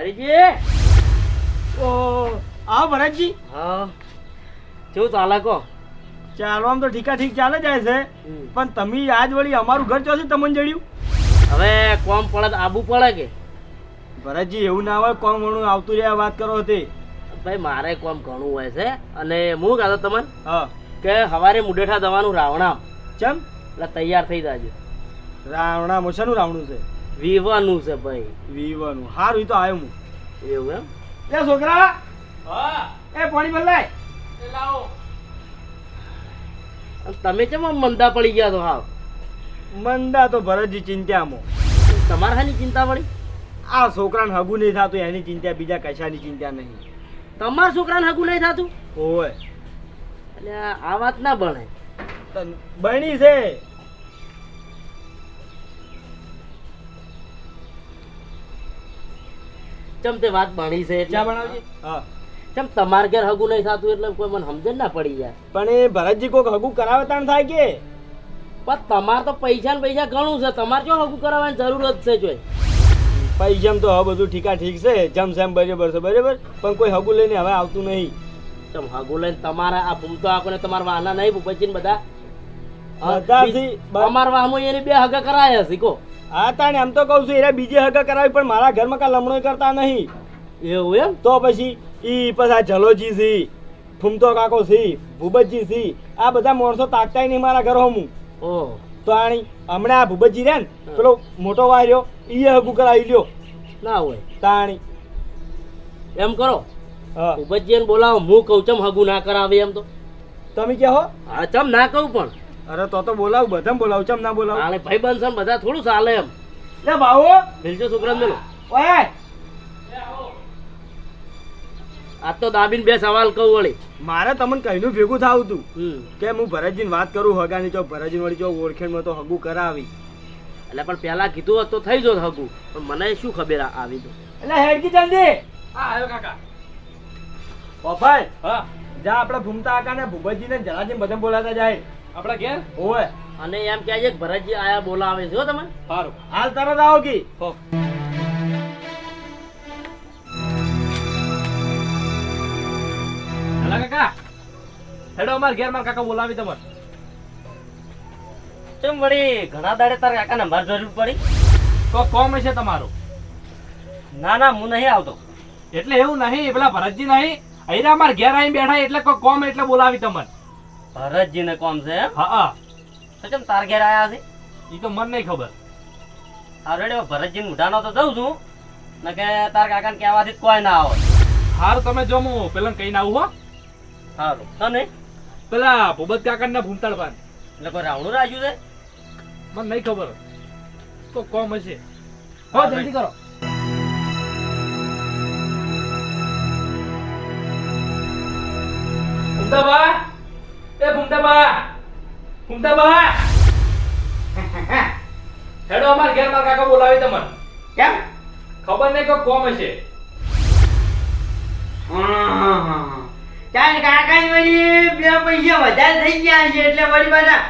હરીજી ઓ આવો ભરતજી. હા. કેવું ચાલે કહો ચાલવામાં તો ઠીકા ઠીક ચાલે જાય છે. પણ તમે આજ વળી અમારું ઘર ચોથી તમને જડ્યું હવે કોમ પડે આબુ પડે કે? ભરતજી એવું ના હોય કોમ ઘણું આવતું રહ્યા વાત કરો તે. ભાઈ મારે કોમ ઘણું હોય છે. અને હું કહેતો તમને હા. કે સવારે મુડેઠા દવાનું રાવણા ચમ? એટલે તૈયાર થઈ જાજો. રાવણા મોશાનું રાવણું છે. વિવાનું છે ભાઈ. વીવાનું. હારું ઈ તો આવ્યો હું. એવું એમ? એ છોકરા! એ પાણી બદલાય. લાવો. તમે કેમ મંદા પડી ગયા તો હાવ? મંદા તો ભરતજી ચિંતામાં. તમારે હાની ચિંતા પડી? આ છોકરાને હગું નહીં થતું એની ચિંતા બીજા કશાની ચિંતા નહીં. તમારા છોકરાને હગું નહીં થતું? હોય. એટલે આ વાત ના બને તો બની છે. ચમ તે વાત ભણી છે ચા બનાવજી. હા. ચમ તમારે ઘેર હગુ નહીં થતું એટલે કોઈ મને સમજણ ના પડી જાય. પણ એ ભરતજી કોક હગુ કરાવે તાણ થાય કે? પણ તમારે તો પૈસા ને પૈસા ઘણું છે. તમારે જો હગુ કરાવવાની જરૂર જ છે જોઈ પૈસા તો હવે બધું ઠીકા ઠીક છે. જમ સેમ બરાબર છે બરાબર. પણ કોઈ હગુ લઈને હવે આવતું નહીં. ચમ હગુ લઈને તમારા આ ભૂમતો આકોને તમારા વાહના નહીં ભૂપતજી બધા. અમારા વાહમાં એની બે હગા કરાયા શીખો હા તાણે એમ તો કહું છું એરા બીજે હગા કરાવી પણ મારા ઘરમાં કા લમણો કરતા નહીં. એવું એમ? તો પછી ઈ પછી જલોજી સી ઠુમતો કાકો સી ભૂપતજી સી આ બધા માણસો તાકતા નહીં મારા ઘર હું ઓહ તો આણી હમણાં આ ભૂપતજી રે ને પેલો મોટો વાર્યો ઈએ હગું કરાવી લ્યો. ના હોય. તાણી. એમ કરો. ભૂપતજીને બોલાવો હું કહું ચમ હગું ના કરાવે એમ તો? તમે કહો. હા ચમ ના કહું પણ. અરે તો તો બોલાવ બધા બોલાવ ચમ ના બોલાવ? આલે ભાઈ બંધ ને બધા થોડું ચાલે એમ. લે બાવો મિલજો છોકરા મેલો. ઓય. આ તો દાબીન બે સવાલ કહું વળી. મારે તમને કહીનું ભેગું થાવું તું. કે હું ભરતજીને વાત કરું હગાની જો ભરતજી વળી ચોક ઓળખેણમાં તો હગું કરાવી. એટલે પણ પેલા કીધું હોત તો થઈ જોત હગું. પણ મને શું ખબર આવી તો? એટલે હેડકી જલ્દી. હા આવ્યો કાકા. ઓફાઈ હા. જા આપણે ભૂમતા આકાને ભૂપતજીને જલાજી બધા બોલાતા જાય. આપણા ઘેર? ઓય અને એમ કહે છે કે ભરતજી આયા બોલાવે છે હો તમે. સારું. હાલ તરત આવો કી. હો. હલા કાકા. હેડો અમાર ઘેર માર કાકા બોલાવી તમને ચમ વળી ઘણા દાડે તાર કાકાને માર જરૂર પડી? તો કોમ છે તમારું. ના ના હું નહીં આવતો. એટલે એવું નહીં પેલા ભરતજી નહીં. અહીંયા અમાર ઘેર આવીને બેઠા એટલે કોઈ કોમ એટલે બોલાવી તમને. ભરતજીને કોમ છે એમ? હા હા. તો ચમ તાર ઘેર આયા છે એ તો મને નહીં ખબર. આ રેડે ભરતજી ઉઠાનો તો જઉં છું. ને કે તાર કાકાને કહેવાથી કોઈ ના આવે. હારું તમે જો હું પેલા કહીને આવું હો. સારું તને? પેલા ભૂબત કાકા ના ભૂમતાળ પાન એટલે કોઈ રાવણું રાખ્યું છે? મને નહીં ખબર. તો કોમ હશે. હો જલ્દી કરો. ભૂમતાબા ભૂમતાબા હેડો અમાર ઘેર માર કાકા બોલાવી તમને. કેમ? ખબર નહીં કે કોમ હશે. ચાલ કાકા વળી બે પૈસા વધારે થઈ ગયા છે એટલે વળી પાછા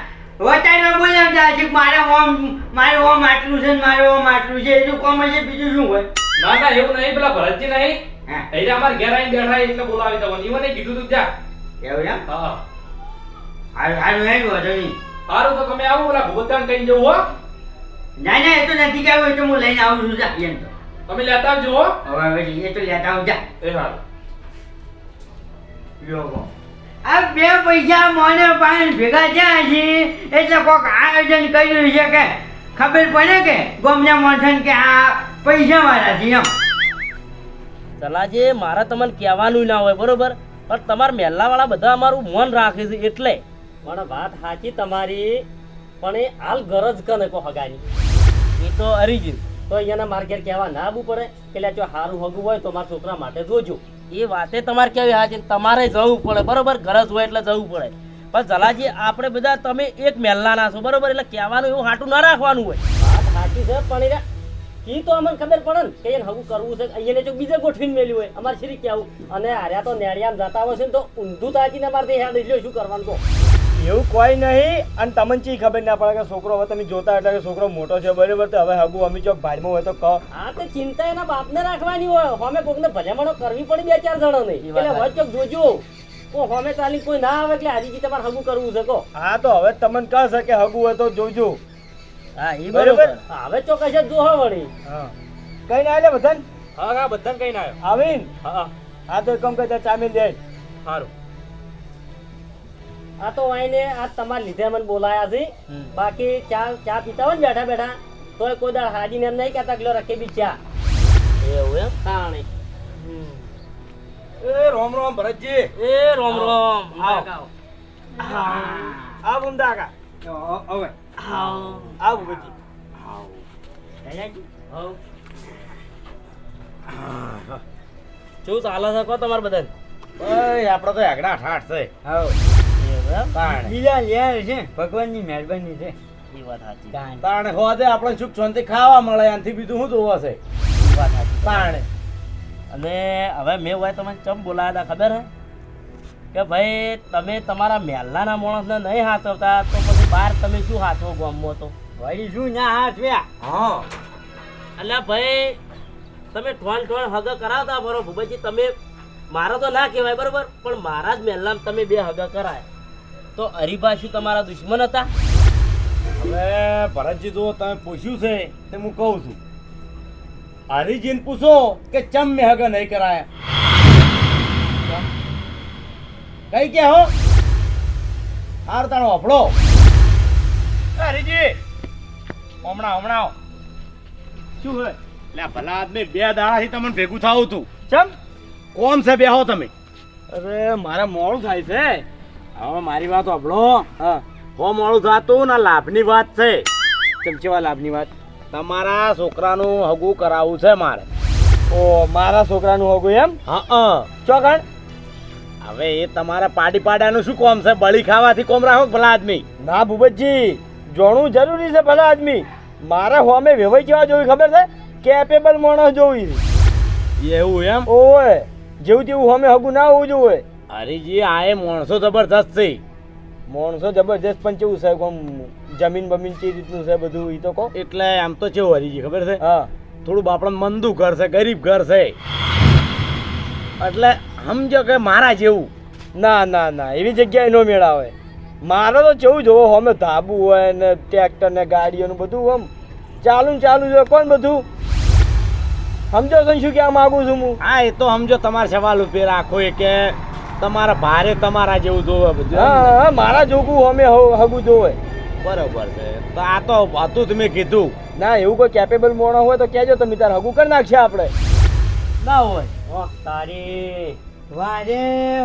વટાઈમાં બોલાવતા છે મારે ઓમ મારે ઓમ આટલું છે ને મારે ઓમ આટલું છે એટલું કોમ હશે બીજું શું હોય? ના ના એવું નહીં પેલા ભરતજી નહીં. અહીંયા અમાર ઘેર આવીને બેઠા એટલે બોલાવી તમને. મને કીધું તું જા. એવું એમ? હા. હારું હારું હેડું વાંધો નહીં સારું તો તમે આવો પેલા ભૂપતકાન કઈ જવું હો. ના ના એ તો નથી જવું એ તો હું લઈને આવું છું જા એમ તો. તમે લેતા આવજો હો. હવે હવે એ તો લેતા આવજો જા. એ સારું લોકો આ બે પૈસા મને પાસે ભેગા થયા છે એટલે કોક આયોજન કર્યું છે કે ખબર પડે કે ગમના મોઠન કે આ પૈસા વાળા છે એમ. ચલાજી મારે તમને કહેવાનું ના હોય બરોબર? પણ તમારા મહેલાવાળા બધા અમારું મન રાખે છે એટલે. પણ વાત સાચી તમારી, પણ એ હાલ ગરજ કને કો હગાની? એ તો અરીજી. તો અહીંયાના મારે ઘેર કહેવા ના આવવું પડે કે જો સારું હગું હોય તો મારા છોકરા માટે જોજો. એ વાતે તમારે કેવી હાચી તમારે જવું પડે, બરોબર? ગરજ હોય એટલે જવું પડે. પણ જલાજી આપણે બધા તમે એક મહેલાના છો, બરોબર? એટલે કહેવાનું એવું હાટું ના રાખવાનું હોય. વાત સાચી છે, પણ એ ઈ તો અમને ખબર પડે ને કે એને હવું કરવું છે અહીંયા જો બીજે ગોઠવીને મેલ્યું હોય. અમારે શ્રી કેવું અને આર્યા તો નેળિયામ જતા હોય છે ને તો ઊંધું તાજીને અમારે હેડ લ્યો શું કરવાનું તો એવું કોઈ નહીં. અને તમને ચી ખબર ના પડે કે છોકરો હવે તમે જોતા એટલે કે છોકરો મોટો છે બરાબર? તો હવે હગુ અમી ચોક ભાડમાં હોય તો કહો. હા તો ચિંતા એના બાપને રાખવાની હોય. હોમે કોકને ભલામણો કરવી પડે બે ચાર જણો ને. એટલે હવે ચોક જોજો. કો હોમે ચાલી કોઈ ના આવે એટલે હાજીજી તમારે હગુ કરવું છે કો હા તો હવે તમને કહેશે કે હગુ હોય તો જોજો. હા એ બરાબર? હવે ચોક્કસ જ જોહો વળી. હા. કઈ ના એટલે બધાને? હા હા બધાને કઈ ના આવ્યો આવીને? હા હા. તો કમ કરતા ચામીન લે સારું આ તો આઈને આ તમારા લીધે મને બોલાયા છે. બાકી ચા ચા પીતા હોય ને બેઠા બેઠા તોય કોઈ દાડ હાજીને એમ નહીં કહેતા કે લો રખે બી ચા. એવું એમ? તાણી. એ રોમ રોમ ભરતજી. એ રોમ રોમ. આવો. આ બુમદા કા. હવે. આ બુબજી શું ચાલે છે કહો તમારે બધા ભાઈ આપણે તો આગળ આઠ આઠ છે. તાણે બીજા લેર છે ભગવાનની મહેરબાની છે. એ વાત સાચી. તાણે. હોદે આપણે સુખ શાંતિ ખાવા મળે આનાથી બીજું શું જોવા છે? વાત સાચી. તાણે. અને હવે મેં હોય તમને ચમ બોલાયા હતા ખબર હે? કે ભાઈ તમે તમારા મહેલાના માણસને નહીં હાચવતા તો પછી બહાર તમે શું હાચવો ગામમાં તો? ભાઈ શું ના હાથવ્યા હા. એટલે ભાઈ તમે ઠોણ ઠોણ હગ કરાવતા બરો ભૂપતજી તમે મારા તો ના કહેવાય બરોબર? પણ મારા જ મહેલામાં તમે બે હગ કરાય. તો શું તમારા દુશ્મન હતા? હવે ભરતજી જો તમે પૂછ્યું છે તે હું કહું છું. હરિજીને પૂછો કે ચમ મેં હગા નહીં કરાયા? કઈ કે હો? હાર તાણો અફડો હરિજી હમણાં હમણાં. શું હોય? એટલે ભલા આદમી બે દાડાથી તમને ભેગું થાવું તું. ચમ? કોણ છે બેહો તમે. અરે મારે મોડું થાય છે. હવે મારી વાત અફડો હા. હો મોડું થતું ના લાભની વાત છે. ચમચેવા લાભની વાત? તમારા છોકરાનું હગું કરાવવું છે મારે. ઓ મારા છોકરાનું હગું એમ? હા ચોકણ હવે એ તમારા પાડી પાડાનું શું કોમ છે? બળી ખાવાથી કોમ રાખો ભલા આદમી? ના ભૂપતજી. જોણવું જરૂરી છે ભલા આદમી. મારે હોમે વેવાઈ કેવા જોવી ખબર છે? કેપેબલ માણસ જોવી એવું એમ? ઓય જેવું તેવું હોમે હગું ના હોવું જોઈએ. હરીજી આ એ માણસો જબરદસ્ત છે. માણસો જબરજસ્ત પણ કેવું છે આમ જમીન બમીન કઈ રીતનું છે બધું એ તો કહો. એટલે આમ તો કેવું હરીજી ખબર છે? હા. થોડું બાપણ મંદુ ઘર છે ગરીબ ઘર છે. એટલે સમજો કે મારા જેવું. ના ના ના એવી જગ્યાએ નો મેળ આવે મારો તો કેવું જોવો અમે ધાબુ હોય ને ટ્રેક્ટર ને ગાડીઓ ને બધું આમ ચાલુ ને ચાલુ છે કોણ બધું? સમજો છો શું કહેવા માગું છું હું? હા એ તો સમજો તમારા સવાલ ઉપર રાખો એ કે તમારા ભારે તમારા જેવું જોવે બધું હા હા મારા જોગું અમે હવ- હગું જોવે. બરોબર છે. તો આ તો હતું તમે કીધું. ના એવું કોઈ કેપેબલ મોણો હોય તો કહેજો તમે તાર હગું કરી નાખશે આપણે. ના હોય. ઓ તારી વાહ રે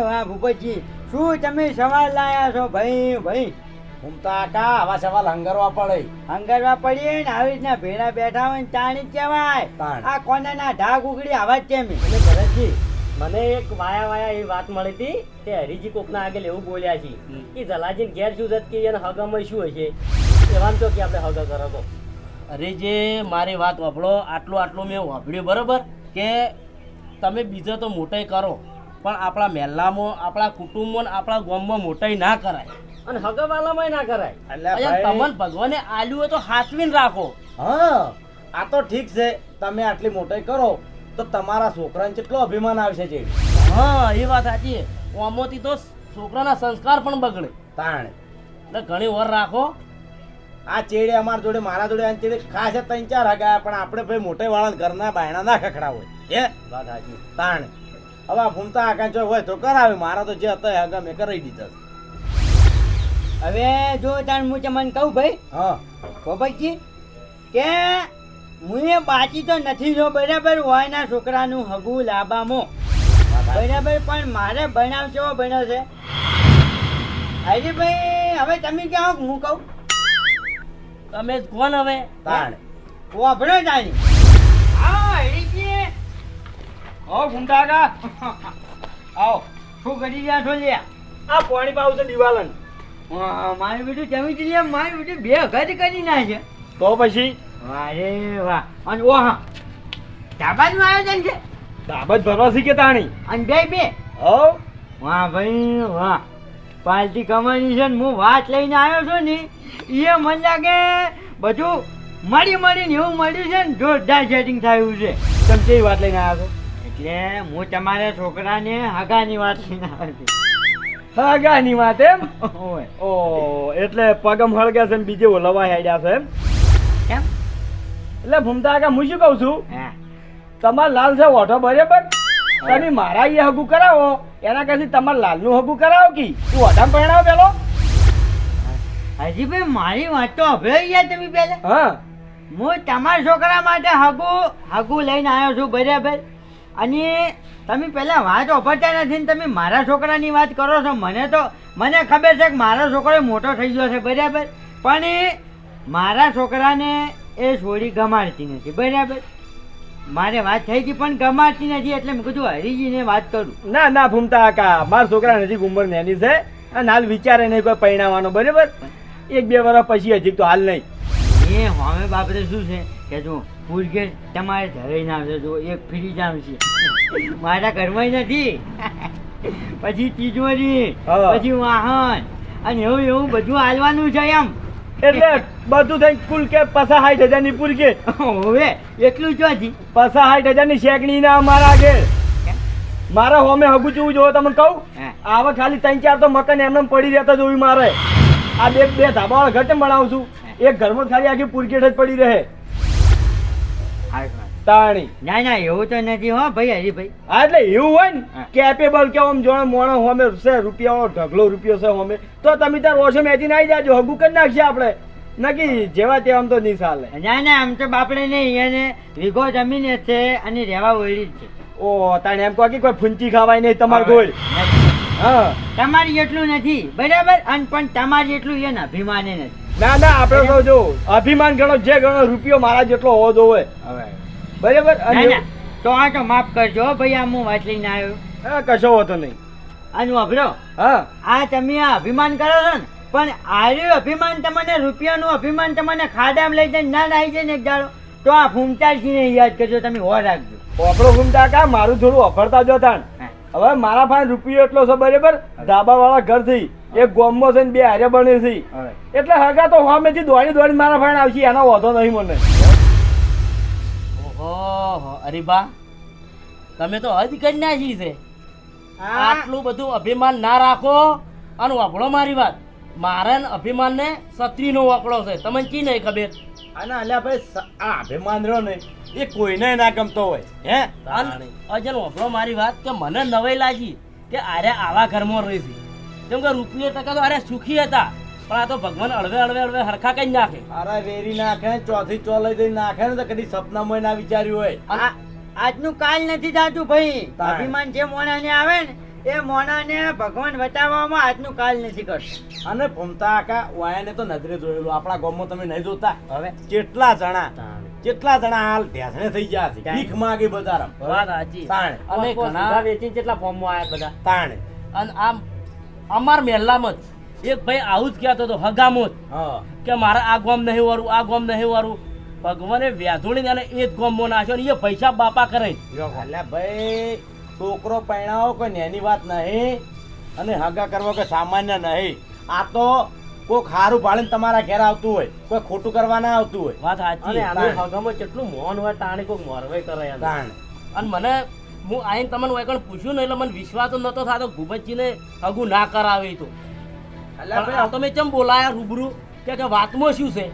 વાહ ભૂપતજી. શું તમે સવાલ લાયા છો? ભાઈ ભાઈ. ઘૂમતા કા આવા સવાલ હંગરવા પડે. હંગરવા પડીએ ને આવી રીતના ભેડા બેઠા હોય ને તાણી જ કહેવાય. આ કોનાના ઢાક ઉગડી આવા જ કેમ એટલે ભરતજી મને એક વાયા વાયા એવી વાત મળી હતી કે હરીજી કોકના આગળ એવું બોલ્યા છે કે જલાજી ઘેર શું જત કે એને હગામાં શું હશે? એવામ તો કે આપણે હગા કરો તો. અરે જે મારી વાત વાપરો આટલું આટલું મેં વાપર્યું બરોબર? કે તમે બીજો તો મોટાઈ કરો પણ આપણા મહેલામાં આપણા કુટુંબમાં ને આપણા ગામમાં મોટાઈ ના કરાય. અને હગવાલામાં ના કરાય. તમને ભગવાને આલ્યું હોય તો હાથવીને રાખો. હા આ તો ઠીક છે. તમે આટલી મોટાઈ કરો તો તમારા છોકરાને કેટલો અભિમાન આવશે છે હા એ વાત સાચી ઓમોથી તો છોકરાના સંસ્કાર પણ બગડે. તાણ. એટલે ઘણી વાર રાખો. આ ચેડે અમારા જોડે મારા જોડે આ ચેડે ખાસ ત્રણ ચાર હગા પણ આપણે ભાઈ મોટે વાળા ઘરના બાયણા ના ખખડા હોય. હે? વાત સાચી તાણ. હવે આ ભૂમતા આકા જો હોય તો કરાવે મારા તો જે હતા હગા મેં કરાવી દીધા હવે જો તાણ હું તમને કહું ભાઈ હા. ભૂપતજી કે હું એ બાકી તો નથી જો બરાબર હોયના છોકરાનું હગું લાબામાં. બરાબર પણ મારે ભણાવ કેવો બન્યો છે? હાજી ભાઈ હવે તમે ક્યાં કે હું કહું? તમે જ કોણ હવે? તાણ. વાપરો જાણી હા હરીજી ઓ ગુંડાગા. આવો શું કરી રહ્યા છો લ્યા? આ પાણી પાવું છે દિવાલન. મારું બેટું જમી જ લે મારું બેટું બે ઘર કરી નાખે. તો પછી? વાહ રે વાહ. અને ઓહા ધાબાનું આયોજન છે? દાબત ભરવા શીખે તાણી? અને બે બે. હો વાહ ભાઈ વાહ. પાર્ટી કમાની છે ને હું વાત લઈને આવ્યો છું ને એ મને લાગે બધું મળી મળીને એવું મળ્યું છે ને જોરદાર સેટિંગ થયું છે. તમે કેવી વાત લઈને આવ્યા એટલે હું તમારા છોકરાને હગાની વાત લઈને આવ્યો છું. હગાની વાત એમ? છું ઓ એટલે પગમ હળગ્યા છે ને બીજે ઓલવા હેડ્યા છે એમ? એટલે ભૂમતા કાકા હું શું કહું છું? હા. તમાર લાલ છે ઓઢો બરાબર? તમે મારા એ હગું કરાવો. એના કરતી તમારા લાલનું હગું કરાવો કી? તું ઓઢામ પરણાવો પેલો. હજી ભાઈ મારી વાત તો હવે ગયા તમે પેલા? હા. હું તમારા છોકરા માટે હગુ હગુ લઈને આવ્યો છું બરાબર? અને તમે પહેલાં વાત ઓપરતા નથી ને તમે મારા છોકરાની વાત કરો છો. મને તો મને ખબર છે કે મારો છોકરો મોટો થઈ ગયો છે બરાબર? પણ મારા છોકરાને એ છોડી ગમાડતી નથી. બરાબર? મારે વાત થઈ હતી પણ ગમાડતી નથી એટલે મેં કીધું હરીજીને વાત કરું. ના ના ભૂમતા કાકા મારા છોકરા નજીક ઉંમર નેની છે. અને હાલ વિચારે નહીં કોઈ પરિણામવાનો બરાબર? એક બે વર્ષ પછી હજી તો હાલ નહીં. એ હવે બાપરે શું છે? કે જો પુરગેટ તમારે ધરાઈને આવશે જો એક ફ્રીજ આવશે મારા ઘરમાં નથી. પછી તિજોરી પછી વાહન. અને એવું એવું બધું હાલવાનું છે એમ. એટલે બધું થઈ કુલ કે પસા સાઠ હજારની પૂર કે. હવે એટલું જ હતી પસા સાઠ હજારની શેકણી ના અમારા આગળ મારા હોમે હગું ચૂવું જોવો તમને કહું? આવા ખાલી ત્રણ ચાર તો મકાન એમને પડી રહેતા જોયું મારે. આ બે બે ધાબાવાળા ઘર કેમ બનાવું છું એક ઘરમાં ખાલી આખી પુરકેટ જ પડી રહે. તાણી. ના ના એવું તો નથી હો ભાઈ હરીભાઈ. હા એટલે એવું હોય ને કેપેબલ કે આમ જોણે મોણો હોમે છે રૂપિયાઓ ઢગલો રૂપિયો છે હોમે તો તમે તાર ઓછો મેચી આવી જાજો હગું કરી નાખશે આપણે. નકી જેવા તે આમ તો નહીં ચાલે. ના ના આમ તો બાપડે નહીં એને વીઘો જમીન છે અને રહેવા વળી છે. ઓ તાણે એમ કહો કે કોઈ ફૂંચી ખાવાય નહીં તમારે કોઈ હા તમારી એટલું નથી બરાબર? અને પણ તમારી એટલું એને અભિમાને નથી. ના ના આપણે તો જો અભિમાન ગણો જે ગણો રૂપિયો મારા જેટલો હોવો જોવે હવે. બરાબર? તો આ તો માફ કરજો ભાઈ આ હું વાત લઈને આવ્યો. હા, કશો હોતો નહીં. અને વાપરો હા. આ તમે આ અભિમાન કરો છો ને? પણ આર્યું અભિમાન તમને રૂપિયાનું અભિમાન તમને ખાડામાં લઈ જઈને ના નાઈ જાય ને એક દાડો? તો આ ફૂમતાલજીને યાદ કરજો તમે હો રાખજો. આપણો ફૂમતા કા? મારું થોડું અફરતા જો તાણ. હવે મારા પાસે રૂપિયો એટલો છે બરાબર? ધાબા વાળા ઘરથી એક ગોમમાં છે ને બે હારે બને છે. એટલે હગા તો હોમેથી દોડી દોડી મારા ફાઈન આવશે એનો વાંધો નહીં મને. ઓહો અરીબા તમે તો હદ કરી નાખી છે આટલું બધું અભિમાન ના રાખો. અને વાપડો મારી વાત. મારા ને અભિમાનને સત્રીનો વાપડો છે. તમને કી નહીં ખબર? અને અલ્યા ભાઈ આ અભિમાન રહ્યો ને એ કોઈને ના ગમતો હોય. હે? અજન વાપરો મારી વાત કે મને નવાઈ લાગી કે આરે આવા ઘરમાં રહી છે. કેમ કે રૂપિયા ટકા તો અરે સુખી હતા. પણ આ તો ભગવાન અળવે અળવે અળવે હરખા કઈ નાખે. અરે વેરી નાખે ચોથી ચો લઈ નાખે ને તો કદી સપનામાં ના વિચાર્યું હોય. આજનું કાલ નથી થતું ભાઈ. અભિમાન જે મોણાને આવે ને એ મોણાને ભગવાન બતાવવામાં આજનું કાલ નથી કરતું. અને ભમતા આકા વાયાને તો નજરે જોયેલું. આપણા ગામમાં તમે નહીં જોતા. હવે? કેટલા જણા કેટલા જણા હાલ ભેસણે થઈ ગયા છે? ભીખ બધા બજારમાં વાત સાચી. તાણે. અને ઘણા વેચીને કેટલા ફોર્મમાં આવ્યા બધા? તાણે. અને આમ અમાર મહેલામાં જ. એક ભાઈ આવું જ કહેતો હતો હગામોત હા. કે મારે આ ગોમ નહીં વારું આ ગોમ નહીં વારું ભગવાને વ્યાધોણી અને એ જ ગોમમાં નાખ્યો ને એ પૈસા બાપા કરે. એટલે ભાઈ છોકરો પરણાવો કોઈ નેની વાત નહીં અને હગા કરવો કોઈ સામાન્ય નહીં. આ તો કોક હારું ભાળીને તમારા ઘેર આવતું હોય કોઈ ખોટું કરવા ના આવતું હોય. વાત સાચી. અને હગામાં કેટલું મોન હોય તાણે કોઈક મોરવે કરે. તાણે. અને મને હું આઈને તમને વૈકણ પૂછ્યું ને એટલે મને વિશ્વાસ નતો થતો ભૂપતજીને હગું ના કરાવે તો. અલ્યા પણ ભાઈ મેં ચમ બોલાયા? રૂબરૂ? કે કે વાતમાં શું છે?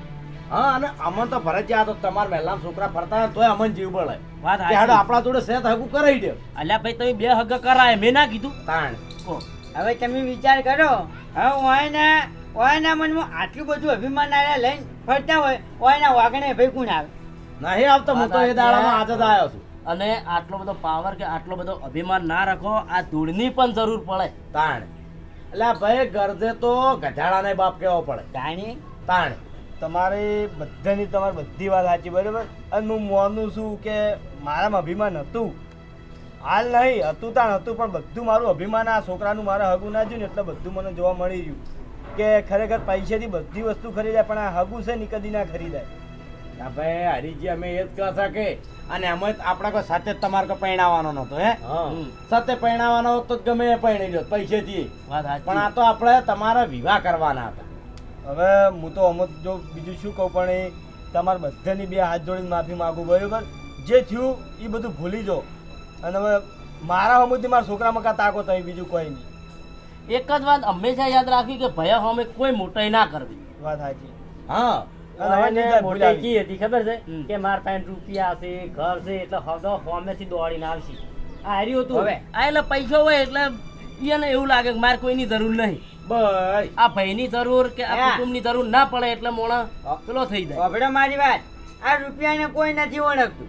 હા અને અમન તો ફરજિયાત તો તમારા મહેલા છોકરા ફરતા હોય તોય અમન જીવ બળે વાત કે હાડો આપણા જોડે સેત હગું કરાવી દે. અલ્યા ભાઈ તમે બે હગ કરાય. મેં ના કીધું. તાણ. હવે તમે વિચાર કરો હવે ઓયના ઓયના મનમાં આટલું બધું અભિમાન આયા લઈને ફરતા હોય ઓયના વાગણે ભાઈ કોણ આવે. નહીં આવતો હું તો એ દાડામાં આજ જ આવ્યો છું. અને આટલો બધો પાવર કે આટલો બધો અભિમાન ના રાખો આ ધૂળની પણ જરૂર પડે. તાણ. એટલે ભાઈ ગરજે તો ગધાડાને બાપ કેવો પડે? તાણી? તાણ. તમારી બધાની તમારી બધી વાત સાચી બરાબર? અને હું માનું છું કે મારામાં અભિમાન હતું. હાલ નહીં હતું તાણ હતું પણ બધું મારું અભિમાન આ છોકરાનું મારા હગું ના ને એટલે બધું મને જોવા મળી રહ્યું. કે ખરેખર પૈસેથી બધી વસ્તુ ખરીદાય પણ આ હગું છે ને કદી ના ખરીદાય. ભાઈ હરીજી અમે એ જ કહ્યા છે કે અને અમે આપણે કોઈ સાથે જ તમારે કોઈ પરણાવવાનો નતો હે? હા. સાથે પરણાવવાનો હોત તો ગમે એ પરણી લો પૈસેથી. પણ આ તો આપણે તમારા વિવાહ કરવાના હતા. હવે હું તો અમુક જો બીજું શું કહું પણ એ તમારે બધાની બે હાથ જોડીને માફી માગું બરાબર? જે થયું એ બધું ભૂલી જાઓ. અને હવે મારા હમુથી મારા છોકરામાં કાં તાકો તમે બીજું કોઈ નહીં. એક જ વાત હંમેશા યાદ રાખવી કે ભયા અમે કોઈ મોટાઈ ના કરવી. વાત સાચી. હા. હવે હતી ખબર છે? કે માર પાસે રૂપિયા છે ઘર છે એટલે હગો હોમેથી દોડીને આવશે. આ હાર્યું હતું હવે? આ એટલે પૈસો હોય એટલે એને એવું લાગે કે મારે કોઈની જરૂર નહીં. ભાઈ આ ભાઈની જરૂર કે આ. કુટુંબની જરૂર ના પડે એટલે મોણા પેલો થઈ જાય. હવે મારી વાત. આ રૂપિયાને કોઈ નથી ઓળખતું.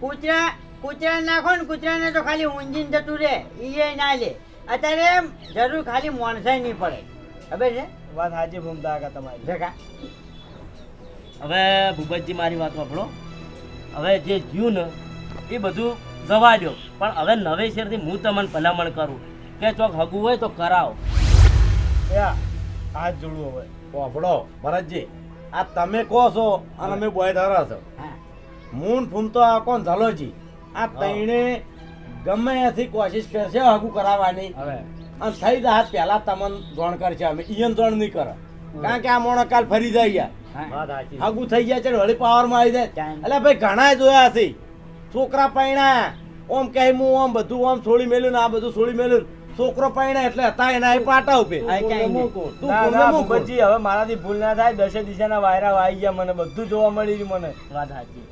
કૂતરા કૂતરા નાખો ને કૂતરાને તો ખાલી ઊંઘીને જતું રહે. એ ના લે. અત્યારે જરૂર ખાલી મોણસાઈ નહીં પડે. ખબર છે? વાત સાચી ભૂમતા તમારી. જગા. હવે ભૂપતજી મારી વાત વાપરો હવે જે જ્યું ને એ બધું જવા દો પણ હવે નવેસરથી હું તમને ભલામણ કરું. કે ચોક હગું હોય તો કરાવો. હાથ જોડવું હવે. પોપડો ભરતજી આ તમે કહો છો અને અમે બોય ધારા છો. મૂન મૂન ફૂમતો આ કોણ ઝાલોજી? આ તઈને ગમે એથી કોશિશ કરશે હગું કરાવવાની. હવે. અને થઈ જાય પહેલા તમને જોણ કરશે અમે. ઈયન જોણ નહીં કરે. કારણ કે આ મોણો કાલ ફરી જાય યાર. વાત થઈ ગયા છે વળી પાવરમાં આવી જાય. એટલે ભાઈ ઘણા જોયા છે છોકરા પૈણા ઓમ કહે હું ઓમ બધું ઓમ છોડી મેલ્યું ને આ બધું છોડી મેલ્યું. છોકરો પૈણા એટલે હતા એના એ પાટા ઉપે. ના ના હવે મારાથી ભૂલ ના થાય દસે દિશાના વાયરા વાઈ ગયા મને બધું જોવા મળી રહ્યું મને. વાત સાચી.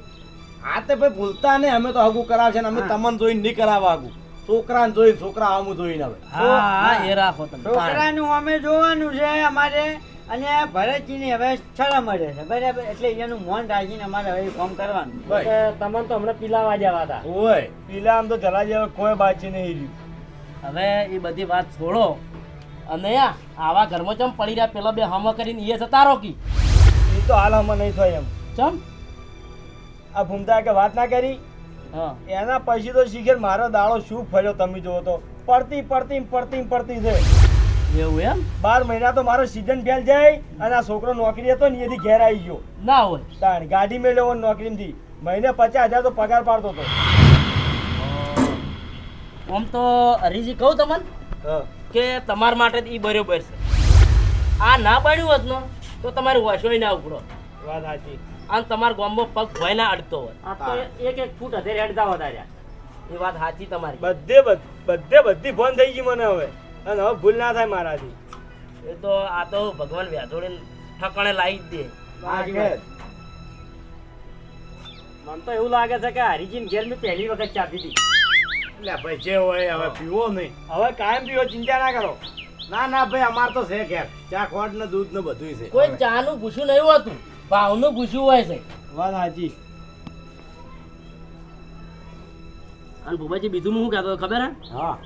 આ તે ભાઈ ભૂલતા ને અમે તો હગું કરાવશે ને અમે. તમને જોઈને નહીં કરાવવા હગું છોકરાને જોઈને છોકરા આમું જોઈને હવે. હા હા એ રાખો તમે. છોકરાનું અમે જોવાનું છે અમારે. અને ભરતજીને હવે છળા મળે છે બરાબર? એટલે એનું મોન રાખીને અમારે હવે ફોર્મ કરવાનું. તમને તો હમણાં પીલાવા જવા હતા હોય પીલા આમ તો જલા જેવા કોઈ બાચી નહીં રહ્યું. હવે એ બધી વાત છોડો. અને આવા ઘરમાં ચમ પડી રહ્યા? પેલા બે હમ કરીને એ જતા રોકી એ તો હાલ હમ નહીં થાય એમ. ચમ? આ ભૂમતા કે વાત ના કરી? હા. એના પછી તો શીખે મારો દાડો શું ફર્યો તમે જોવો તો. પડતી પડતી પડતી પડતી છે. એવું એમ? બાર મહિના તો મારો સીઝન ફેલ જાય અને આ છોકરો નોકરી હતો ને એથી ઘેર આવી ગયો. ના હોય. તાણ ગાડી મેળવ્યો નોકરીમાંથી. મહિને પચાસ હજાર તો પગાર પાડતો હતો. આમ તો હરીજી કહું તમને કે તમારા માટે એ બરોબર છે. આ ના બન્યું હોત ને તો તમારે વસોઈ ના ઉપડો. વાત સાચી. અને તમારા ગામમાં પગ ભય ના અડતો હોય. આ તો એક એક ફૂટ હધે અડતા વધાર્યા એ વાત સાચી તમારી. બધે બધ- બધે બધી ફોન થઈ ગઈ મને હવે. અને હવે ભૂલ ના થાય મારાથી. એ તો આ તો ભગવાન વ્યાજોડે ઠકણે લાવી જ દે. મને તો એવું લાગે છે કે હરીજીને ઘેર મેં પહેલી વખત ચા પીધી એટલે ભાઈ જે હોય હવે પીવો નહીં. હવે કાયમ પીવો ચિંતા ના કરો. ના ના ભાઈ અમાર તો છે ઘેર. ચા ખોટ ને દૂધ ને બધું છે. કોઈ ચા નું પૂછ્યું નહીં હોતું. ભાવનું પૂછ્યું હોય છે. વાત સાચી અને ભૂપાજી બીજું હું શું કહેતો હતો ખબર હે? હા.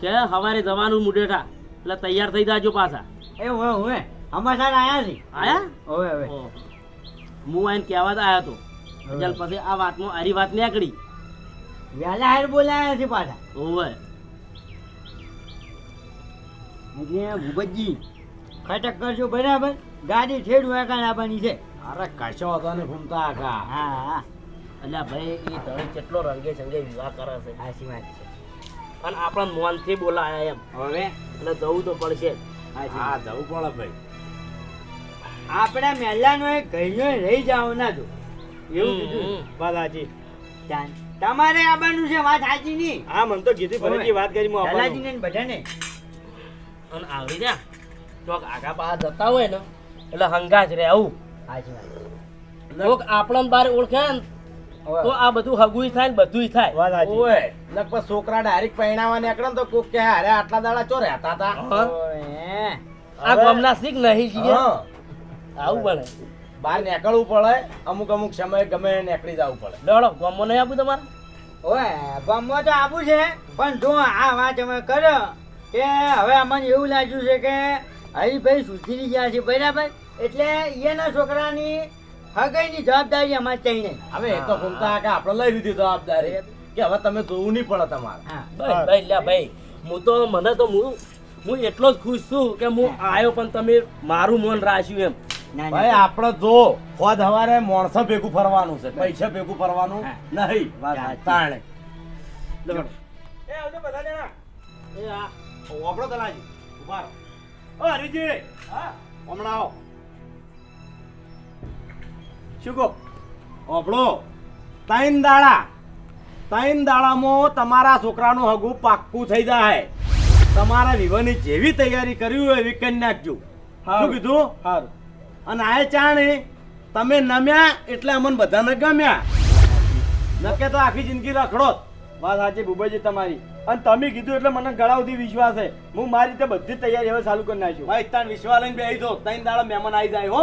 કે સવારે જવાનું મુડેઠા એટલે તૈયાર થઈ જાજો પાછા. એ હવે હવે અમારા આયા છે. આયા? હવે હવે. હું આઈને કહેવા આવ્યો હતો ચાલ પછી આ વાતમાં આરી વાત નીકળી. વેલા હાર બોલાયા છે પાછા. ઓવે. એટલે ભૂપતજી ખટક કરજો બરાબર? ગાડી ઠેડ વેકાણ આવવાની છે. અરે કશો હતો ને ઘૂમતા આખા. હા હા. એટલે ભાઈ એ ધણી કેટલો રંગે સંગે વિવાહ કરે છે. સાચી વાત છે. અને આપણા મોનથી બોલાયા એમ. હવે? એટલે જવું તો પડશે. જ. હા જવું પડે ભાઈ. આપણા મેલાનો એક ઘઈનો રહી જાવ ના જો એવું કીધું. બાલાજી. તમારે આવવાનું છે વાત સાચી નહીં હા મને તો કીધી ફરીથી વાત કરી હું આવવાનો. જલાજીને ને બધાને. અને આવડી રહ્યા ચોક આગા બહાર જતા હોય ને એટલે હંગાજ રહે આવું. હાજી વાત. કોક આપણને બાર ઓળખે ને તો આ બધું હગુય થાય ને બધુંય થાય. ઓય. લગભગ છોકરા ડાયરેક્ટ પહેણાવા નીકળે ને તો કોક કે અરે આટલા દાડા ચો રહેતા હતા? આ ગમના શીખ નહીં છીએ. આવું બને બહાર નીકળવું પડે અમુક અમુક સમયે ગમે નીકળી જવું પડે. ડોળો ગમો નહીં આપું તમારે? ઓય ગમો તો આપું છે પણ જો આ વાત અમે કરો કે હવે અમને એવું લાગ્યું છે કે હરીભાઈ સુધરી ગયા છે બરાબર? એટલે એના છોકરાની હગાઈની જવાબદારી અમારે ચાહીને હવે એ તો ઘૂમતા કે આપણે લઈ લીધી જવાબદારી. કે હવે તમે જોવું નહીં પડે તમારે. હા. ભાઈ ભાઈ લ્યા ભાઈ હું તો મને તો હું હું એટલો જ ખુશ છું કે હું આવ્યો પણ તમે મારું મન રાખ્યું એમ. ભાઈ આપણે જો ખોદ હવારે માણસો ભેગું ફરવાનું છે પૈસા ભેગું ફરવાનું નહીં. વાત તાણે. એ આવજો બધા જણા. એ આ. ઓપડો તલાજી ઊભા રહો. હરીજી. હા હમણાં આવો. શું કહો? ઓપડો ત્રણ દાડા. ત્રણ દાડામાં તમારા છોકરાનું હગું પાક્કું થઈ જાય. તમારા વિવાહની જેવી તૈયારી કરવી હોય એવી કરી નાખજો. શું કીધું? સારું અને આ ચાણે તમે નમ્યા એટલે અમને બધાને ગમ્યા. નકે તો આખી જિંદગી રખડો. વાત સાચી ભૂભાઈજી તમારી. અને તમે કીધું એટલે મને ગળા સુધી વિશ્વાસ છે. હું મારી રીતે બધી તૈયારી હવે ચાલુ કરી નાખ્યું ભાઈ તાન વિશ્વાસ લઈને બેસી દો ત્રણ દાડા મહેમાન આવી જાય હો.